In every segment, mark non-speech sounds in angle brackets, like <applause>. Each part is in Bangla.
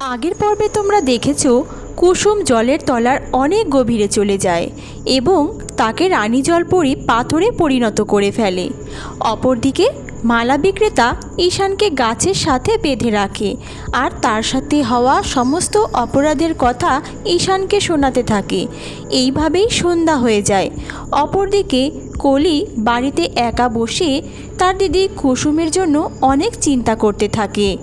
আগের পর্বে তোমরা দেখেছ, কুসুম জলের তলার অনেক গভীরে চলে যায় এবং তাকে রানী জলপরি পাথরে পরিণত করে ফেলে। অপরদিকে মালা বিক্রেতা ঈশানকে গাছের সাথে বেঁধে রাখে আর তার সাথে হওয়া সমস্ত অপরাধের কথা ঈশানকে শোনাতে থাকে। এইভাবেই সন্ধ্যা হয়ে যায়। অপরদিকে কলি বাড়িতে একা বসে তার দিদি কুসুমের জন্য অনেক চিন্তা করতে থাকে।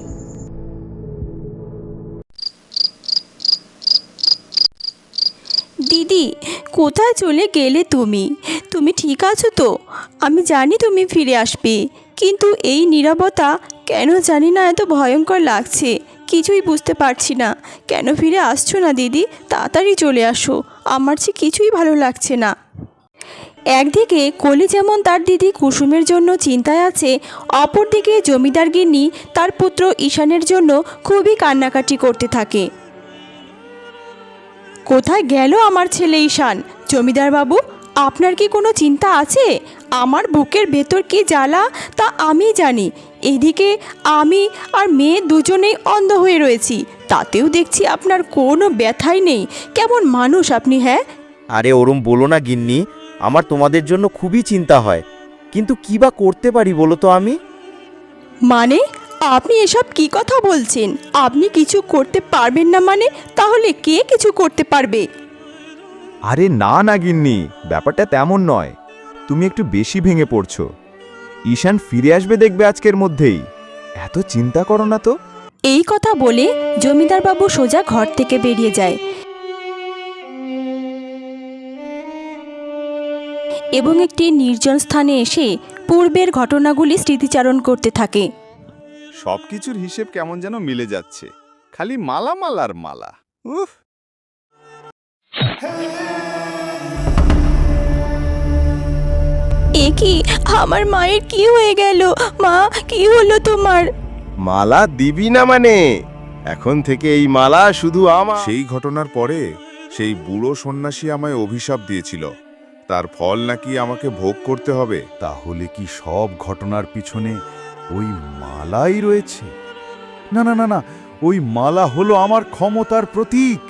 দিদি কোথায় চলে গেলে তুমি? তুমি ঠিক আছো তো? আমি জানি তুমি ফিরে আসবে, কিন্তু এই নীরবতা কেন জানি না এত ভয়ঙ্কর লাগছে, কিছুই বুঝতে পারছি না। কেন ফিরে আসছো না, দিদি? তাড়াতাড়ি চলে আসো, আমার যে কিছুই ভালো লাগছে না। একদিকে কলি যেমন তার দিদি কুসুমের জন্য চিন্তায় আছে, অপরদিকে জমিদার গিন্নি তার পুত্র ঈশানের জন্য খুবই কান্নাকাটি করতে থাকে। কোথায় গেল আমার ছেলে ঈশান? জমিদার বাবু আপনার কি কোনো চিন্তা আছে? আমার বুকের ভেতর কি জ্বালা তা আমি জানি। এদিকে আমি আর মেয়ে দুজনেই অন্ধ হয়ে রয়েছি। তাতেও দেখছি আপনার কোনো ব্যথাই নেই। কেমন মানুষ আপনি হ্যাঁ? আরে ওরম বলো না গিন্নি আমার তোমাদের জন্য খুবই চিন্তা হয়। কিন্তু কি বা করতে পারি বলো তো আমি? মানে? আপনি এসব কি কথা বলছেন? আপনি কিছু করতে পারবেন না মানে? তাহলে কে কিছু করতে পারবে? আরে না না গিন্নি ব্যাপারটা তেমন নয়। তুমি একটু বেশি ভেঙে পড়ছো। ঈশান ফিরে আসবে দেখবে আজকের মধ্যেই। এত চিন্তা করো না তো। এই কথা বলে জমিদারবাবু সোজা ঘর থেকে বেরিয়ে যায়। এবং একটি নির্জন স্থানে এসে পূর্বের ঘটনাগুলি স্মৃতিচারণ করতে থাকে। সবকিছুর হিসেব কেমন যেন মিলে যাচ্ছে। খালি মালা মালার মালা। উফ। এ কি? আমার মায়ের কি হয়ে গেল? মা কি হলো তোমার? মালা দিবি না মানে? এখন থেকে এই মালা শুধু আমার সেই ঘটনার পরে সেই বুড়ো সন্ন্যাসী আমায় অভিশাপ দিয়েছিল। তার ফল নাকি আমাকে ভোগ করতে হবে। তাহলে কি সব ঘটনার পিছনে ওই মালাই রয়েছে। না না না না, ওই মালা হলো আমার ক্ষমতার প্রতীক,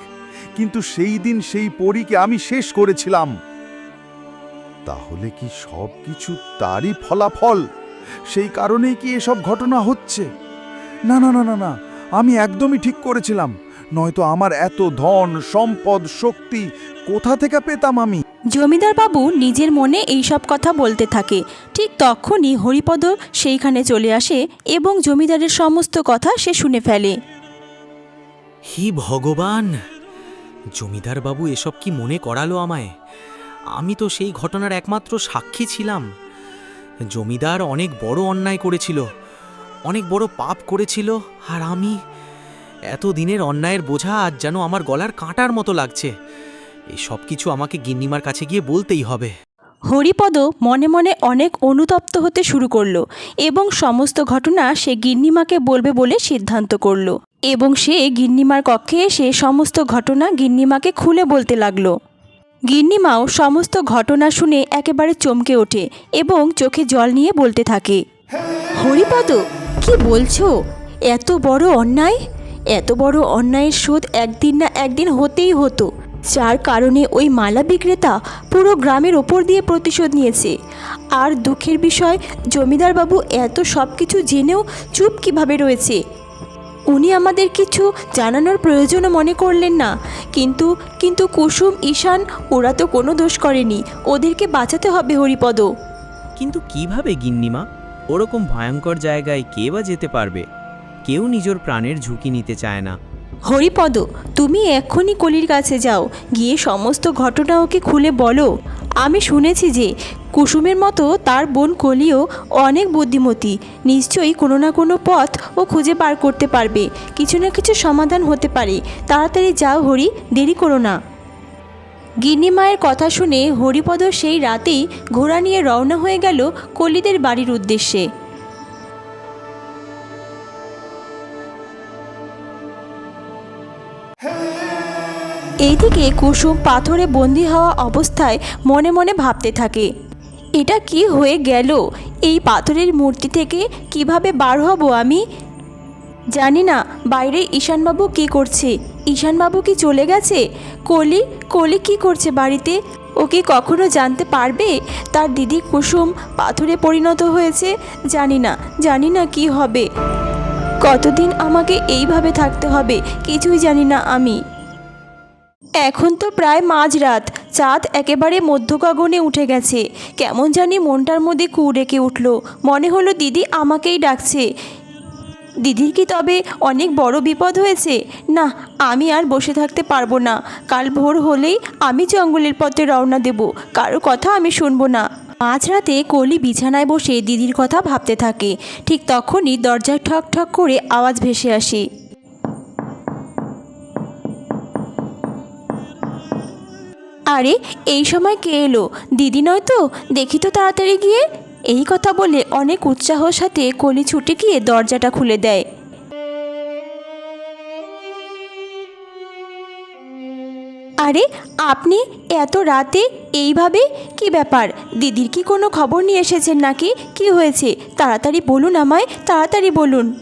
কিন্তু সেই দিন সেই পরীকে আমি শেষ করেছিলাম। তাহলে কি সব কিছু তারই ফলাফল? সেই কারণেই কি এসব ঘটনা হচ্ছে? না না না না না, আমি একদমই ঠিক করেছিলাম, নয়তো আমার এত ধন, সম্পদ, শক্তি কোথা থেকে পেতাম আমি? জমিদার বাবু নিজের মনে এইসব কথা বলতে থাকে। ঠিক তখনই হরিপদ সেইখানে চলে আসে এবং জমিদারের সমস্ত কথা সে শুনে ফেলে। হি ভগবান! জমিদার বাবু এসব কি মনে করালো আমায়? আমি তো সেই ঘটনার একমাত্র সাক্ষী ছিলাম। জমিদার অনেক বড় অন্যায় করেছিল, অনেক বড় পাপ করেছিল, আর আমি এত দিনের অন্যায়ের বোঝা আজ যেন আমার গলার কাঁটার মতো লাগছে। এই সব কিছু আমাকে গিন্নিমার কাছে গিয়ে বলতেই হবে। হরিপদ মনে মনে অনেক অনুতপ্ত হতে শুরু করল এবং সমস্ত ঘটনা সে গিন্নিমাকে বলবে বলে সিদ্ধান্ত করল এবং সে গিন্নিমার কক্ষে এসে সমস্ত ঘটনা গিন্নিমাকে খুলে বলতে লাগল। গিন্নিমাও সমস্ত ঘটনা শুনে একেবারে চমকে ওঠে এবং চোখে জল নিয়ে বলতে থাকে, হরিপদ, কি বলছো? এত বড় অন্যায়? এত বড় অন্যায়ের শোধ একদিন না একদিন হতেই হতো। যার কারণে ওই মালা বিক্রেতা পুরো গ্রামের ওপর দিয়ে প্রতিশোধ নিয়েছে। আর দুঃখের বিষয়, জমিদারবাবু এত সব কিছু জেনেও চুপ কীভাবে রয়েছে? উনি আমাদের কিছু জানানোর প্রয়োজনও মনে করলেন না। কিন্তু কিন্তু কুসুম, ঈশান, ওরা তো কোনো দোষ করেনি। ওদেরকে বাঁচাতে হবে হরিপদ। কিন্তু কীভাবে গিন্নিমা? ওরকম ভয়ঙ্কর জায়গায় কে বা যেতে পারবে? কেউ নিজের প্রাণের ঝুঁকি নিতে চায় না। হরিপদ, তুমি এক্ষুনি কলির কাছে যাও, গিয়ে সমস্ত ঘটনা ওকে খুলে বলো। আমি শুনেছি যে, কুসুমের মতো তার বোন কলিও অনেক বুদ্ধিমতী। নিশ্চয়ই কোনো না কোনো পথ ও খুঁজে বার করতে পারবে। কিছু না কিছু সমাধান হতে পারে। তাড়াতাড়ি যাও হরি, দেরি করো না। গিন্নি মায়ের কথা শুনে হরিপদ সেই রাতেই ঘোড়া নিয়ে রওনা হয়ে গেল কলিদের বাড়ির উদ্দেশ্যে। এইদিকে কুসুম পাথরে বন্দি হওয়া অবস্থায় মনে মনে ভাবতে থাকে, এটা কি হয়ে গেল? এই পাথরের মূর্তি থেকে কীভাবে বার হব আমি? জানি না, বাইরে ঈশানবাবু কি করছে? ঈশানবাবু কি চলে গেছে? কলি কলি কি করছে বাড়িতে? ও কি কখনো জানতে পারবে? তার দিদি কুসুম পাথরে পরিণত হয়েছে? জানি না জানি না কি হবে। কতদিন আমাকে এইভাবে থাকতে হবে কিছুই জানি না আমি। এখন তো প্রায় মাঝরাত। চাঁদ একেবারে মধ্যগগনে উঠে গেছে। কেমন জানি মনটার মধ্যে কু রেখে উঠল। মনে হলো দিদি আমাকেই ডাকছে। দিদির কি তবে অনেক বড় বিপদ হয়েছে? না, আমি আর বসে থাকতে পারব না। কাল ভোর হলেই আমি জঙ্গলের পথে রওনা দেব। কারও কথা আমি শুনব না। মাঝরাতে কলি বিছানায় বসে দিদির কথা ভাবতে থাকে। ঠিক তখনই দরজায় ঠক ঠক করে আওয়াজ ভেসে আসে। আরে, এই সময় কে এলো? দিদি নয় তো? দেখি তো তাড়াতাড়ি গিয়ে। এই কথা বলে অনেক উৎসাহর সাথে কলি ছুটে গিয়ে দরজাটা খুলে দেয়। আরে, আপনি এত রাতে এইভাবে? কি ব্যাপার? দিদির কি কোনো খবর নিয়ে এসেছেন নাকি? কি হয়েছে? তাড়াতাড়ি বলুন আমায়, তাড়াতাড়ি বলুন।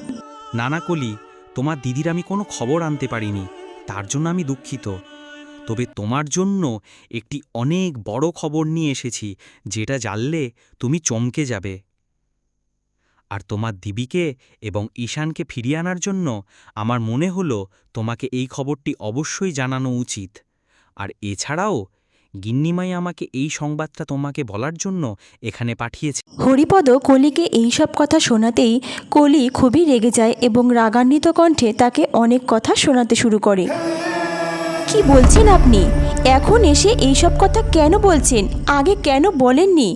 নানা কলি, তোমার দিদির আমি কোনো খবর আনতে পারিনি। তার জন্য আমি দুঃখিত। তবে তোমার জন্য একটি অনেক বড় খবর নিয়ে এসেছি, যেটা জানলে তুমি চমকে যাবে। আর তোমার দিবিকে এবং ঈশানকে ফিরিয়ে আনার জন্য আমার মনে হলো তোমাকে এই খবরটি অবশ্যই জানানো উচিত। আর এছাড়াও, গিন্নিমাই আমাকে এই সংবাদটা তোমাকে বলার জন্য এখানে পাঠিয়েছে। হরিপদ কলিকে এই সব কথা শোনাতেই কলি খুবই রেগে যায় এবং রাগান্বিত কণ্ঠে তাকে অনেক কথা শোনাতে শুরু করে। কি বলছেন আপনি? এখন এসে এই সব কথা কেন বলছেন? আগে কেন বলেননি?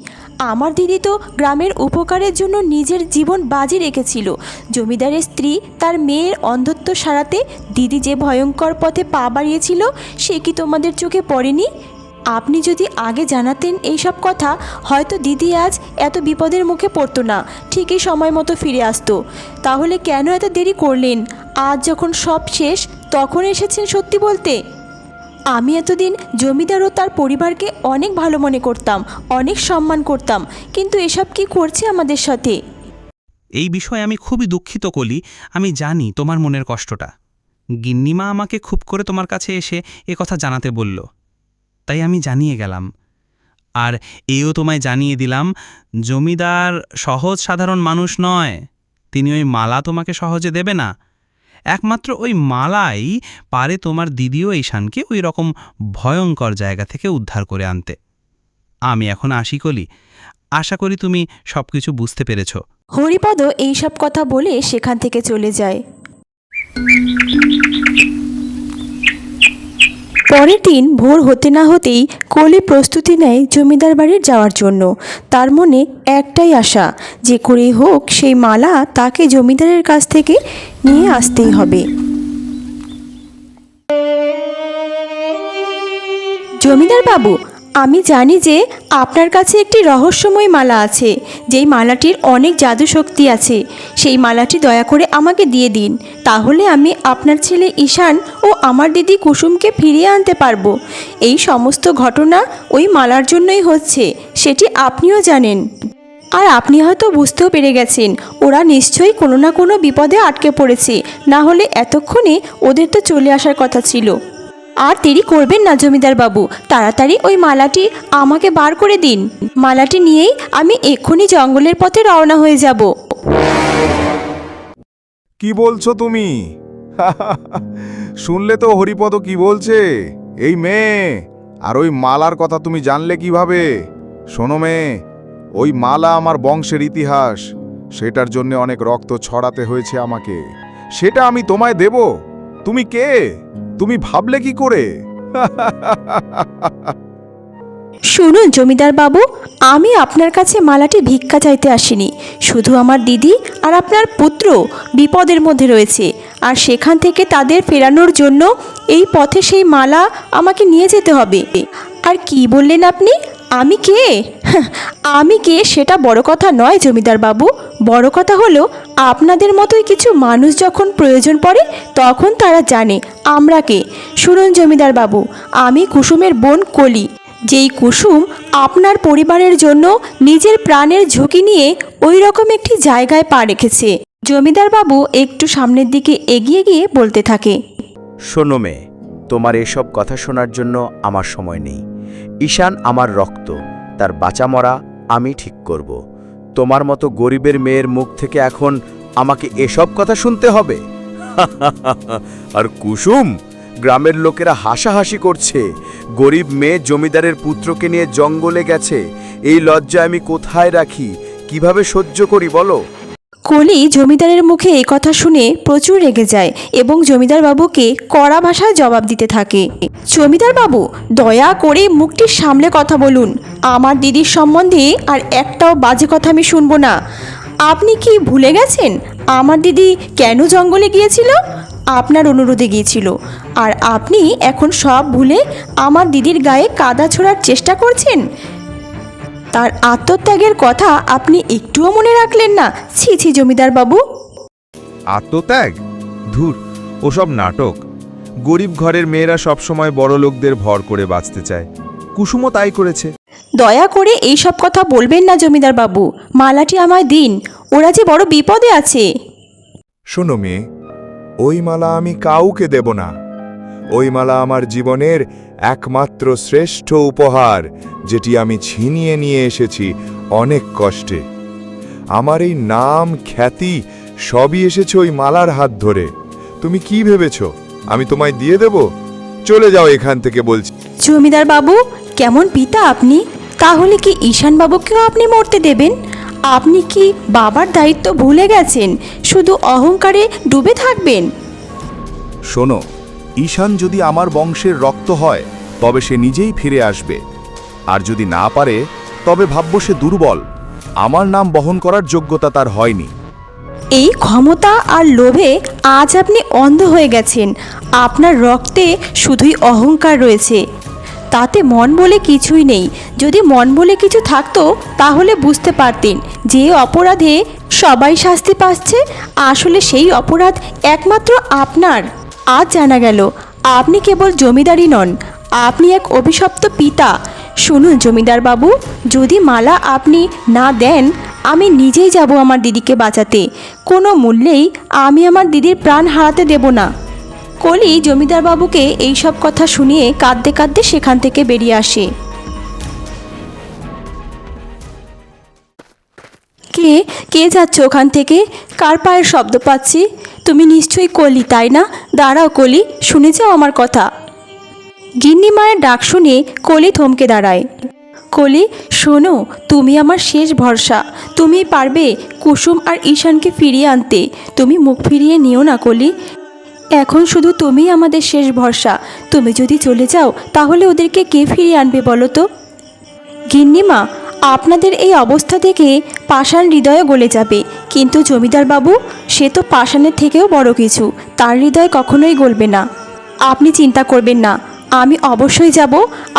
আমার দিদি তো গ্রামের উপকারের জন্য নিজের জীবন বাজি রেখেছিল। জমিদারের স্ত্রী তার মেয়ের অন্ধত্ব সারাতে দিদি যে ভয়ঙ্কর পথে পা বাড়িয়েছিল, সে কি তোমাদের চোখে পড়েনি? আপনি যদি আগে জানাতেন এই সব কথা, হয়তো দিদি আজ এত বিপদের মুখে পড়তো না, ঠিকই সময় মতো ফিরে আসতো। তাহলে কেন এত দেরি করলেন? আজ যখন সব শেষ, তখন এসেছেন সত্যি বলতে? আমি এতদিন জমিদার ও তার পরিবারকে অনেক ভালো মনে করতাম, অনেক সম্মান করতাম, কিন্তু এসব কি করছে আমাদের সাথে? এই বিষয়ে আমি খুবই দুঃখিত, কলি। আমি জানি তোমার মনের কষ্টটা। গিন্নিমা আমাকে খুব করে তোমার কাছে এসে এ কথা জানাতে বলল। তাই আমি জানিয়ে গেলাম। আর এও তোমায় জানিয়ে দিলাম, জমিদার সহজ সাধারণ মানুষ নয়। তিনি ওই মালা তোমাকে সহজে দেবে না। একমাত্র ওই মালাই পারে তোমার দিদিও এই শানকে ওই রকম ভয়ঙ্কর জায়গা থেকে উদ্ধার করে আনতে। আমি এখন আসি কলি। আশা করি তুমি সব কিছু বুঝতে পেরেছ। হরিপদ এইসব কথা বলে সেখান থেকে চলে যায়। পরের দিন ভোর হতে না হতেই কোলে প্রস্তুতি নেয় জমিদার বাড়ির যাওয়ার জন্য। তার মনে একটাই আশা, যে করেই হোক সেই মালা তাকে জমিদারের কাছ থেকে নিয়ে আসতেই হবে। জমিদার বাবু আমি জানি যে আপনার কাছে একটি রহস্যময় মালা আছে, যেই মালাটির অনেক জাদু শক্তি আছে। সেই মালাটি দয়া করে আমাকে দিয়ে দিন, তাহলে আমি আপনার ছেলে ঈশান ও আমার দিদি কুসুমকে ফিরিয়ে আনতে পারব। এই সমস্ত ঘটনা ওই মালার জন্যই হচ্ছে, সেটি আপনিও জানেন। আর আপনি হয়তো বুঝতেও পেরে গেছেন, ওরা নিশ্চয়ই কোনো না কোনো বিপদে আটকে পড়েছে, না হলে এতক্ষণে ওদের তো চলে আসার কথা ছিল। আর দেরি করবেন না, জমিদার বাবু। তাড়াতাড়ি ওই মালাটি আমাকে বার করে দিন। মালাটি নিয়েই আমি এক্ষুনি জঙ্গলের পথে রওনা হয়ে যাব। কি বলছো তুমি? শুনলে তো হরিপদ কি বলছে? এই মেয়ে, আর ওই মালার কথা তুমি জানলে কীভাবে? শোনো মেয়ে, ওই মালা আমার বংশের ইতিহাস। সেটার জন্য অনেক রক্ত ছড়াতে হয়েছে আমাকে। সেটা আমি তোমায় দেব। তুমি কে? তুমি ভাবলে কি করে? শুনুন জমিদার বাবু, আমি আপনার কাছে মালাটি ভিক্ষা চাইতে আসিনি। শুধু আমার দিদি আর আপনার পুত্র বিপদের মধ্যে রয়েছে, আর সেখান থেকে তাদের ফেরানোর জন্য এই পথে সেই মালা আমাকে নিয়ে যেতে হবে। আর কি বললেন আপনি? আমি কে? আমি কে সেটা বড় কথা নয়, জমিদার বাবু। বড় কথা হলো, আপনাদের মতোই কিছু মানুষ যখন প্রয়োজন পড়ে, তখন তারা জানে আমরা কে। শুনুন, জমিদার বাবু, আমি কুসুমের বোন কলি। যেই কুসুম আপনার পরিবারের জন্য নিজের প্রাণের ঝুঁকি নিয়ে ওই রকম একটি জায়গায় পা রেখেছে। জমিদার বাবু একটু সামনের দিকে এগিয়ে গিয়ে বলতে থাকে, শোনো মেয়ে, তোমার এসব কথা শোনার জন্য আমার সময় নেই। ঈশান আমার রক্ত, তার বাঁচা মরা আমি ঠিক করব। তোমার মতো গরিবের মেয়ের মুখ থেকে এখন আমাকে এসব কথা শুনতে হবে? <laughs> আর কুসুম, গ্রামের লোকেরা হাসাহাসি করছে। গরিব মেয়ে জমিদারের পুত্রকে নিয়ে জঙ্গলে গেছে। এই লজ্জা আমি কোথায় রাখি? কীভাবে সহ্য করি বলো? কলি জমিদারের মুখে এই কথা শুনে প্রচুর রেগে যায় এবং জমিদার বাবুকে কড়া ভাষায় জবাব দিতে থাকে। জমিদার বাবু দয়া করে মুখটি সামলে কথা বলুন। আমার দিদির সম্বন্ধে আর একটাও বাজে কথা আমি শুনব না। আপনি কি ভুলে গেছেন? আমার দিদি কেন জঙ্গলে গিয়েছিল? আপনার অনুরোধে গিয়েছিল। আর আপনি এখন সব ভুলে আমার দিদির গায়ে কাদা ছোড়ার চেষ্টা করছেন? তার আত্মত্যাগের কথা আপনি একটুও মনে রাখলেন না? ছি ছি জমিদার বাবু। আত্মত্যাগ? ধুর ওসব নাটক। গরিব ঘরের মেয়েরা সবসময় বড় লোকদের ভর করে বাঁচতে চায়। কুসুমও তাই করেছে। দয়া করে এইসব কথা বলবেন না জমিদার বাবু। মালাটি আমায় দিন। ওরা যে বড় বিপদে আছে। শোনো মেয়ে ওই মালা আমি কাউকে দেব না। ওই মালা আমার জীবনের একমাত্র শ্রেষ্ঠ উপহার যেটি আমি ছিনিয়ে নিয়ে এসেছি অনেক কষ্টে। আমার এই নাম খ্যাতি সবই এসেছে ওই মালার হাত ধরে। তুমি কি ভেবেছ? আমি তোমায় দিয়ে দেব? চলে যাও এখান থেকে বলছি। জমিদার বাবু কেমন পিতা আপনি? তাহলে কি ঈশান বাবুকেও আপনি মরতে দেবেন? আপনি কি বাবার দায়িত্ব ভুলে গেছেন? শুধু অহংকারে ডুবে থাকবেন? শোনো ঈশান যদি আমার বংশের রক্ত হয়, তবে সে নিজেই ফিরে আসবে। আর যদি না পারে, তবে ভাবব সে দুর্বল। আমার নাম বহন করার যোগ্যতা তার হয়নি। এই ক্ষমতা আর লোভে আজ আপনি অন্ধ হয়ে গেছেন। আপনার রক্তে শুধুই অহংকার রয়েছে। তাতে মন বলে কিছুই নেই। যদি মন বলে কিছু থাকতো, তাহলে বুঝতে পারতেন যে অপরাধে সবাই শাস্তি পাচ্ছে। আসলে সেই অপরাধ একমাত্র আপনার। আজ জানা গেল, আপনি কেবল জমিদারই নন, আপনি এক অভিশপ্ত পিতা। শুনুন জমিদার বাবু, যদি মালা আপনি না দেন, আমি নিজেই যাব আমার দিদিকে বাঁচাতে। কোনো মূল্যেই আমি আমার দিদির প্রাণ হারাতে দেব না। কলি জমিদার বাবুকে এইসব কথা শুনিয়ে কাঁদতে কাঁদতে সেখান থেকে বেরিয়ে আসে। কে কে যাচ্ছে ওখান থেকে? কার পায়ের শব্দ পাচ্ছি? তুমি নিশ্চয়ই কলি, তাই না? দাঁড়াও কলি, শুনে যাও আমার কথা। গিন্নি মায়ের ডাক শুনে কলি থমকে দাঁড়ায়। কলি, শোনো, তুমি আমার শেষ ভরসা। তুমি পারবে কুসুম আর ঈশানকে ফিরিয়ে আনতে। তুমি মুখ ফিরিয়ে নিও না কলি। এখন শুধু তুমিই আমাদের শেষ ভরসা। তুমি যদি চলে যাও, তাহলে ওদেরকে কে ফিরিয়ে আনবে বলো তো? গিন্নিমা আপনাদের এই অবস্থা থেকে পাষাণ হৃদয়ে গলে যাবে। কিন্তু জমিদার বাবু, সে তো পাষাণের থেকেও বড় কিছু, তার হৃদয় কখনোই গলবে না। আপনি চিন্তা করবেন না, আমি অবশ্যই যাব,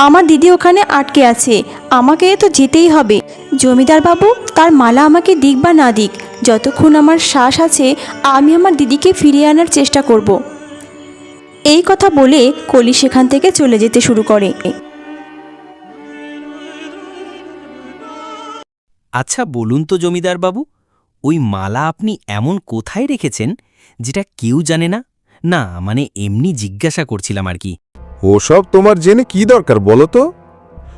আমার দিদি ওখানে আটকে আছে, আমাকে তো যেতেই হবে। জমিদার বাবু, তার মালা আমাকে দিক বা না দিক, যতক্ষণ আমার শ্বাস আছে, আমি আমার দিদিকে ফিরিয়ে আনার চেষ্টা করব। এই কথা বলে কলি সেখান থেকে চলে যেতে শুরু করে। আচ্ছা বলুন তো জমিদার বাবু ওই মালা আপনি এমন কোথায় রেখেছেন যেটা কেউ জানে না? না মানে এমনি জিজ্ঞাসা করছিলাম আর কি। ওসব তোমার জেনে কি দরকার বলো তো?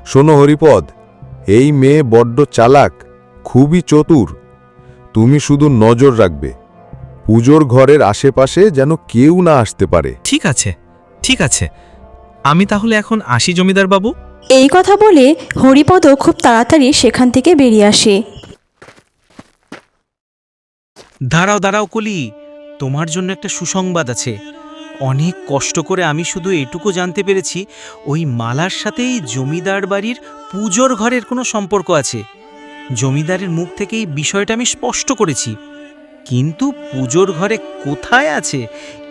শোনো হরিপদ এই মেয়ে বড্ড চালাক খুবই চতুর। তুমি শুধু নজর রাখবে পুজোর ঘরের আশেপাশে যেন কেউ না আসতে পারে। ঠিক আছে ঠিক আছে। আমি তাহলে এখন আসি জমিদার বাবু এই কথা বলে হরিপদ খুব তাড়াতাড়ি সেখান থেকে বেরিয়ে আসে। দাঁড়াও দাঁড়াও কলি তোমার জন্য একটা সুসংবাদ আছে। অনেক কষ্ট করে আমি শুধু এটুকু জানতে পেরেছি ওই মালার সাথেই জমিদার বাড়ির পুজোর ঘরের কোনো সম্পর্ক আছে। জমিদারের মুখ থেকে এই বিষয়টা আমি স্পষ্ট করেছি। কিন্তু পুজোর ঘরে কোথায় আছে?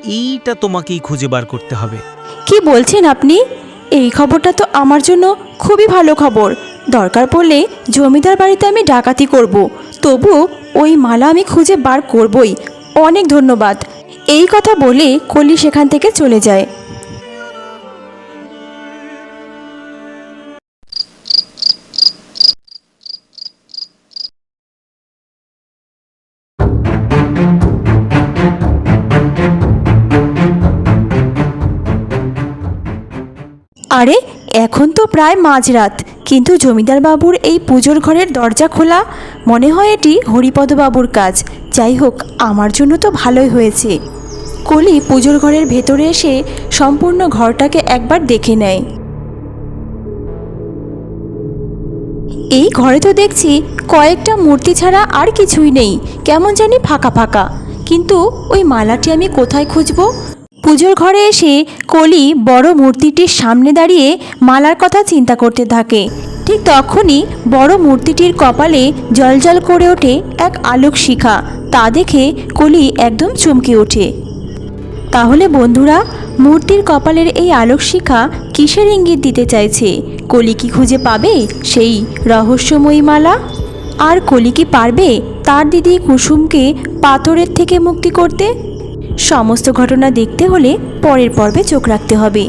এইটা তোমাকেই খুঁজে বার করতে হবে। কি বলছেন আপনি? এই খবরটা তো আমার জন্য খুবই ভালো খবর। দরকার পড়লে জমিদার বাড়িতে আমি ডাকাতি করব। তবু ওই মালা আমি খুঁজে বার করবই। অনেক ধন্যবাদ। এই কথা বলে কলি সেখান থেকে চলে যায়। আরে এখন তো প্রায় মাঝরাত। কিন্তু জমিদার বাবুর এই পুজোর ঘরের দরজা খোলা, মনে হয় এটি হরিপদ বাবুর কাজ। যাই হোক, আমার জন্য তো ভালোই হয়েছে। কলি পুজোর ঘরের ভেতরে এসে সম্পূর্ণ ঘরটাকে একবার দেখে নেয়। এই ঘরে তো দেখছি কয়েকটা মূর্তি ছাড়া আর কিছুই নেই, কেমন জানি ফাঁকা ফাঁকা। কিন্তু ওই মালাটি আমি কোথায় খুঁজব? পুজোর ঘরে এসে কলি বড় মূর্তিটির সামনে দাঁড়িয়ে মালার কথা চিন্তা করতে থাকে। ঠিক তখনই বড় মূর্তিটির কপালে জলজল করে ওঠে এক আলোক শিখা। তা দেখে কলি একদম চমকে ওঠে। তাহলে বন্ধুরা, মূর্তির কপালের এই আলোক শিখা কিসের ইঙ্গিত দিতে চাইছে? কলি কি খুঁজে পাবে সেই রহস্যময়ী মালা? আর কলি কি পারবে তার দিদি কুসুমকে পাথরের থেকে মুক্তি করতে? সমস্ত ঘটনা দেখতে হলে পরের পর্বে চোখ রাখতে হবে।